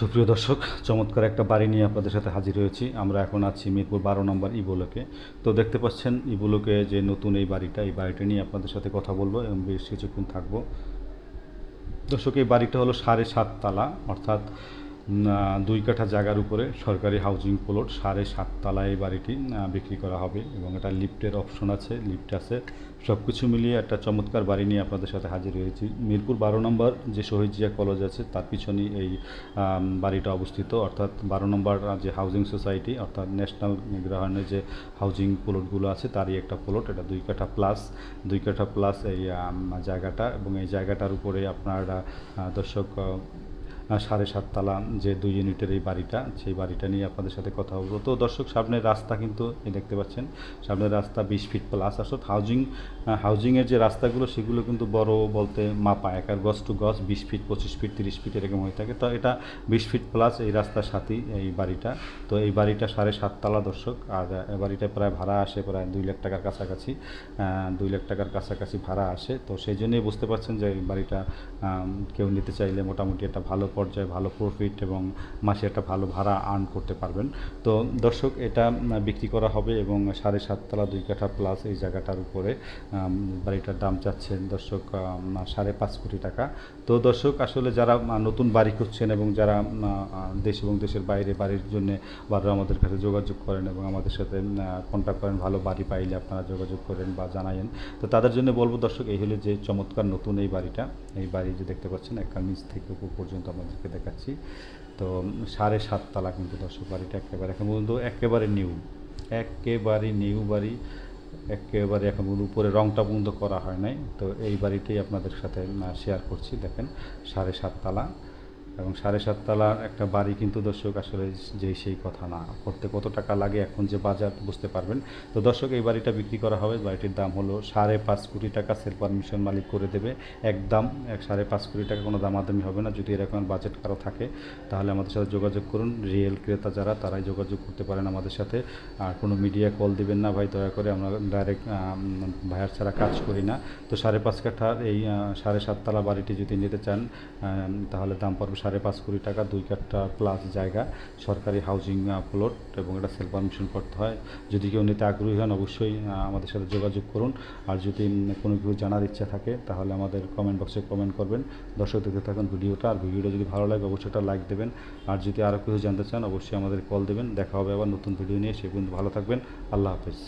সুপ্রিয় দর্শক, চমৎকার একটা বাড়ি নিয়ে আপনাদের সাথে হাজির হয়েছি। আমরা এখন আছি মিরপুর বারো নম্বর ইবোলোকে। তো দেখতে পাচ্ছেন, ইবোলোকে যে নতুন এই বাড়িটা এই বাড়িটা নিয়ে আপনাদের সাথে কথা বলব এবং বেশ কিছুক্ষণ থাকব। দর্শক, এই বাড়িটা হলো সাড়ে সাত তালা অর্থাৎ দুই কাঠা জায়গার উপরে সরকারি হাউজিং প্লট সাড়ে সাত তালা এই বাড়িটি বিক্রি করা হবে এবং এটা লিফটের অপশন আছে, লিফট আছে। সব কিছু মিলিয়ে একটা চমৎকার বাড়ি নিয়ে আপনাদের সাথে হাজির হয়েছি। মিরপুর বারো নম্বর যে শহীদ জিয়া কলেজ আছে, তার পিছনেই এই বাড়িটা অবস্থিত। অর্থাৎ বারো নম্বর যে হাউজিং সোসাইটি অর্থাৎ ন্যাশনাল গ্রহণের যে হাউজিং প্লটগুলো আছে, তারই একটা প্লট এটা দুই কাঠা প্লাস দুই কাঠা প্লাস এই জায়গাটা এবং এই জায়গাটার উপরে আপনার দর্শক সাড়ে সাততলা যে দুই ইউনিটের এই বাড়িটা, সেই বাড়িটা নিয়ে আপনাদের সাথে কথা বলব। তো দর্শক সামনের রাস্তা কিন্তু দেখতে পাচ্ছেন সামনের রাস্তা বিশ ফিট প্লাস আসলে হাউজিং হাউজিংয়ের যে রাস্তাগুলো, সেগুলো কিন্তু বড় বলতে মাপা, একার গছ টু গছ বিশ ফিট, পঁচিশ ফিট, তিরিশ ফিট এরকম হয়ে থাকে। তো এটা বিশ ফিট প্লাস এই রাস্তার সাথেই এই বাড়িটা। তো এই বাড়িটা সাড়ে সাততলা দর্শক, আর বাড়িটা প্রায় ভাড়া আসে প্রায় দুই লাখ টাকার কাছাকাছি দুই লাখ টাকার কাছাকাছি ভাড়া আসে। তো সেই জন্যই বুঝতে পারছেন যে এই বাড়িটা কেউ নিতে চাইলে মোটামুটি একটা ভালো পর্যায়ে ভালো প্রফিট এবং মাসে একটা ভালো ভাড়া আর্ন করতে পারবেন। তো দর্শক, এটা বিক্রি করা হবে এবং সাড়ে সাততলা দুই কাঠা প্লাস এই জায়গাটার উপরে বাড়িটার দাম চাচ্ছেন দর্শক সাড়ে পাঁচ কোটি টাকা। তো দর্শক, আসলে যারা নতুন বাড়ি খুঁজছেন এবং যারা দেশ এবং দেশের বাইরে বাড়ির জন্য বারো আমাদের কাছে যোগাযোগ করেন এবং আমাদের সাথে কন্ট্যাক্ট করেন, ভালো বাড়ি পাইলে আপনারা যোগাযোগ করেন বা জানায়েন। তো তাদের জন্য বলব দর্শক, এই হলো যে চমৎকার নতুন এই বাড়িটা। এই বাড়ি যে দেখতে পাচ্ছেন একটা নিচ থেকে উপর পর্যন্ত আপনাদেরকে দেখাচ্ছি। তো সাড়ে সাত তালা কিন্তু দর্শক বাড়িটা একেবারে এখন পর্যন্ত একেবারে নিউ একেবারে নিউ বাড়ি, একেবারে এখন উপরে রংটা বন্ধ করা হয় নাই। তো এই বাড়িটাই আপনাদের সাথে শেয়ার করছি, দেখেন, সাড়ে সাত তালা। এবং সাড়ে সাত তালার একটা বাড়ি কিন্তু দর্শক আসলে যে সেই কথা না। করতে কত টাকা লাগে এখন যে বাজার বুঝতে পারবেন। তো দর্শক, এই বাড়িটা বিক্রি করা হবে। বাড়িটির দাম হলো সাড়ে পাঁচ কোটি টাকা। সেল পারমিশন মালিক করে দেবে একদম এক সাড়ে পাঁচ কোটি টাকা কোনো দামাদামি হবে না। যদি এরকম বাজেট কারও থাকে, তাহলে আমাদের সাথে যোগাযোগ করুন। রিয়েল ক্রেতা যারা, তারাই যোগাযোগ করতে পারেন আমাদের সাথে। আর কোনো মিডিয়া কল দিবেন না ভাই, দয়া করে আমরা ডাইরেক্ট ভাইয়ার ছাড়া কাজ করি না। তো সাড়ে পাঁচ কাঠার এই সাড়ে সাততলা বাড়িটি যদি নিতে চান তাহলে দাম পড়বে সাড়ে পাঁচ কোটি টাকা, দুই কাঠা প্লাস জায়গা, সরকারি হাউজিং প্লট এবং এটা সেল পারমিশন করতে হয়। যদি কেউ নিতে আগ্রহী হন, অবশ্যই আমাদের সাথে যোগাযোগ করুন। আর যদি কোনো কিছু জানার ইচ্ছা থাকে, তাহলে আমাদের কমেন্ট বক্সে কমেন্ট করবেন। দর্শক দেখতে থাকুন ভিডিওটা। আর ভিডিওটা যদি ভালো লাগে, অবশ্যই একটা লাইক দেবেন। আর যদি আরও কিছু জানতে চান, অবশ্যই আমাদের কল দেবেন। দেখা হবে আবার নতুন ভিডিও নিয়ে। সে পর্যন্ত ভালো থাকবেন। আল্লাহ হাফেজ।